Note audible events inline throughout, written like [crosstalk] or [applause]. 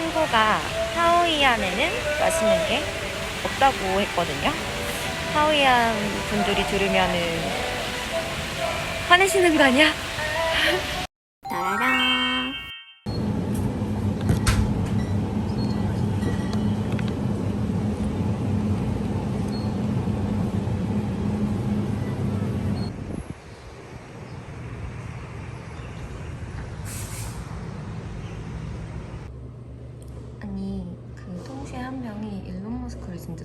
친구가 하우이안에는 맛있는 게 없다고 했거든요. 하우이안 분들이 들으면은 화내시는 거 아니야? [laughs] 따라라. 아니 그 동시에 한 명이 일론 머스크를 진짜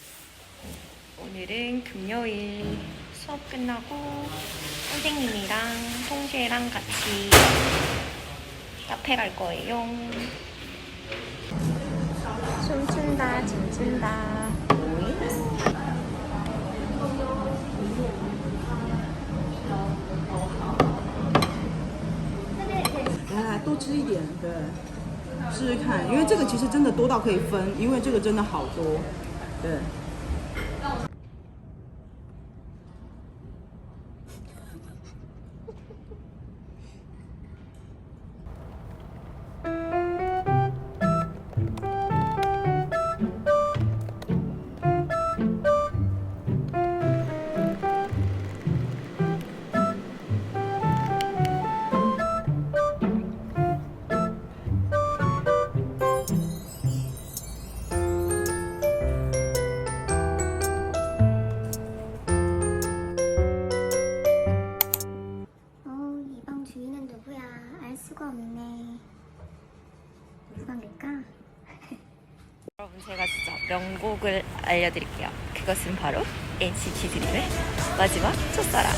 오늘은 금요일 수업 끝나고 선생님이랑 송쉐랑 같이 카페 갈 거예요. 춤춘다, 춤춘다. 오이? 来来，多吃一点，对，试试看，因为这个其实真的多到可以分，因为这个真的好多，对。 곡을 알려드릴게요. 그것은 바로 NCT 드림의 마지막 첫사랑.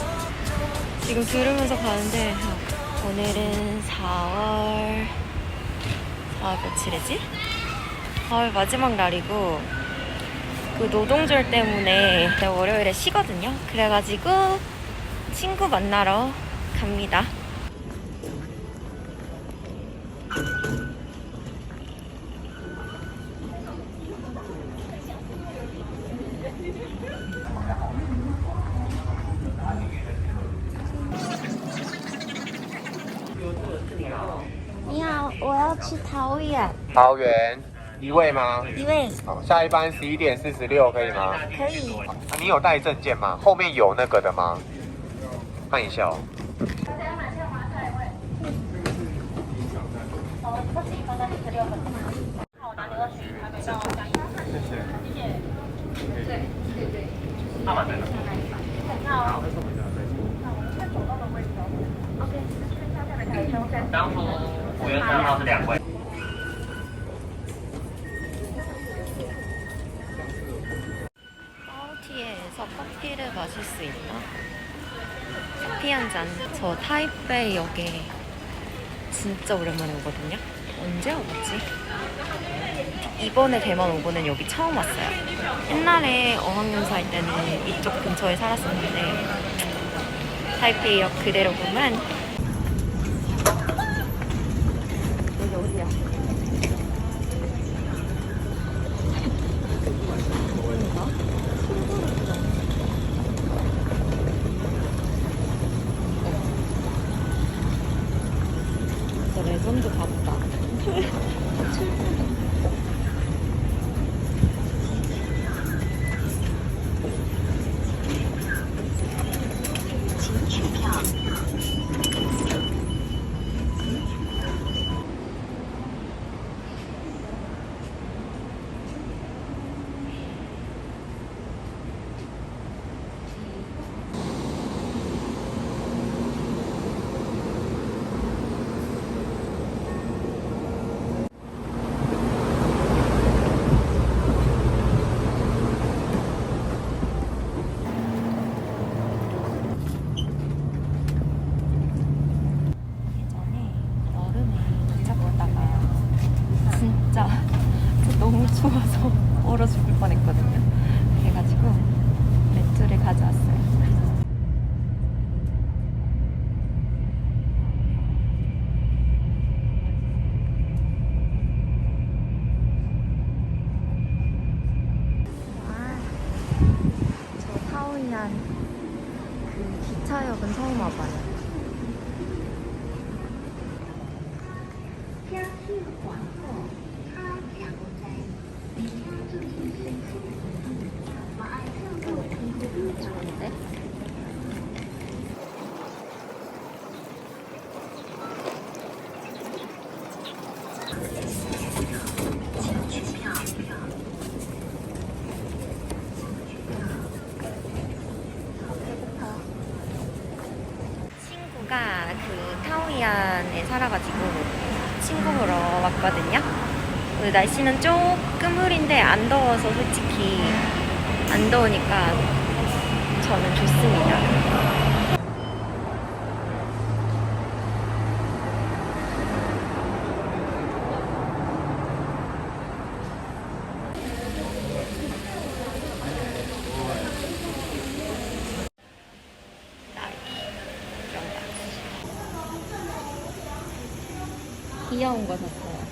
지금 들으면서 가는데 오늘은 4월 4월 며칠이지? 4월 마지막 날이고 그 노동절 때문에 월요일에 쉬거든요. 그래가지고 친구 만나러 갑니다. 니好，我要吃桃园，桃园一位吗？一位好，下一班十一点四十六可以吗？可以。啊你有带证件吗？后面有那个的吗？看一下哦。 当初五月三号是两位。 파우티에서 커피를 마실 수 있나? 커피 한 잔. 저 타이베이역에 진짜 오랜만에 오거든요. 언제 와봤지? 이번에 대만 오고는 여기 처음 왔어요. 옛날에 어학연수 할 때는 이쪽 근처에 살았었는데 타이페이역 그대로구만. 여기 어디야? 진짜 레전드 같다. [laughs] 더워서 [laughs] 얼어 죽을 뻔했거든요. 그래가지고 매트를 가져왔어요. 아, 저 타오이안 그 기차역은 처음 와봐요. 좋은데? 친구가 그 타오이안에 살아가지고 친구 보러 왔거든요. 그 날씨는 조금 흐린데 안 더워서 솔직히 안 더우니까 저는 좋습니다. 귀여운 거 샀어요.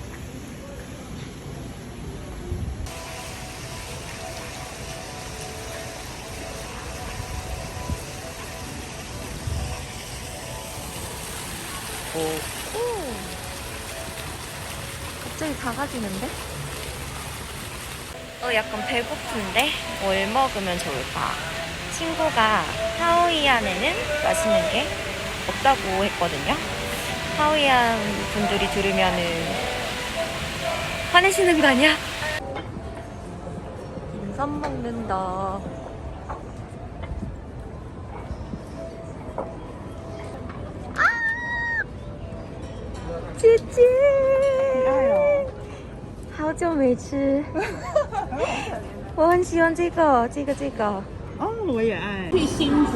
오. 오. 갑자기 작아지는데? 어, 약간 배고픈데? 뭘 먹으면 좋을까? 친구가 하오이안에는 맛있는 게 없다고 했거든요. 하오이안 분들이 들으면은 화내시는 거 아니야? 인삼 먹는다. 아! 찌찌! 好久没吃，我很喜欢这个，这个，这个。哦，我也爱。去新竹，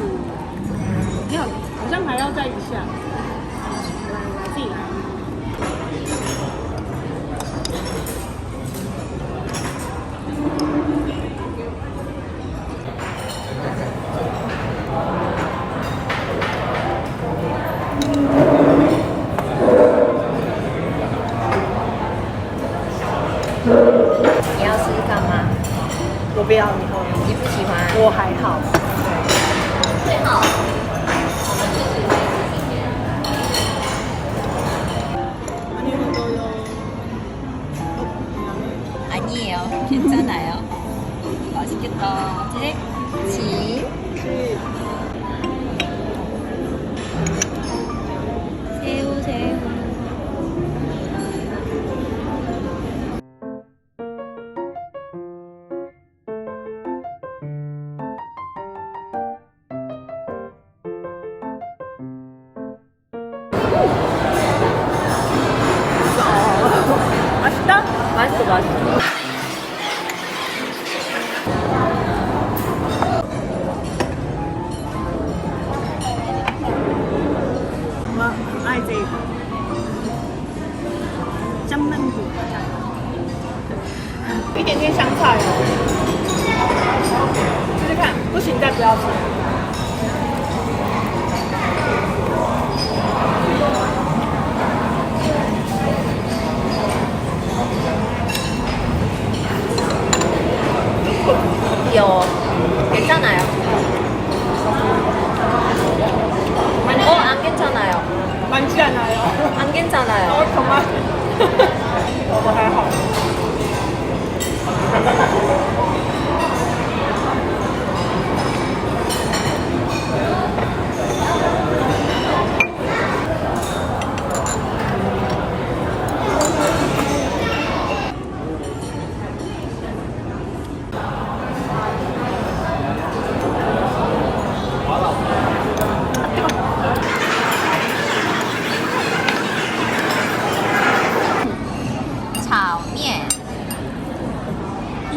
没有，好像还要再一下。 你要试试看吗？我不要，你后你不喜欢？我还好。 아니에요. 괜찮아요. 맛있겠다. 제, 지. 새우, 새우. 맛 맛있어, 맛있어.我很爱这个江嫩骨，一点点香菜哦。试试看，不行再不要吃。 귀여워. 괜찮아요. 어, 안 괜찮아요. 많지 않아요. 안 괜찮아요. 어, 정말. [laughs] 너무 还好。伊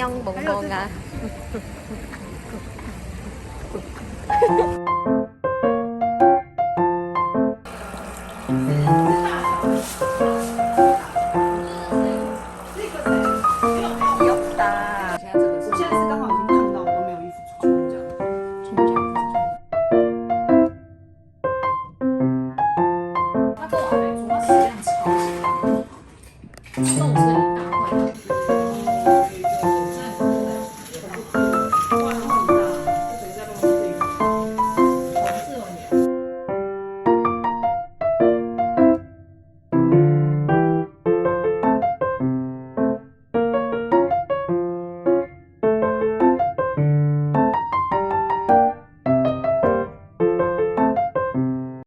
nhân bụng buồn à?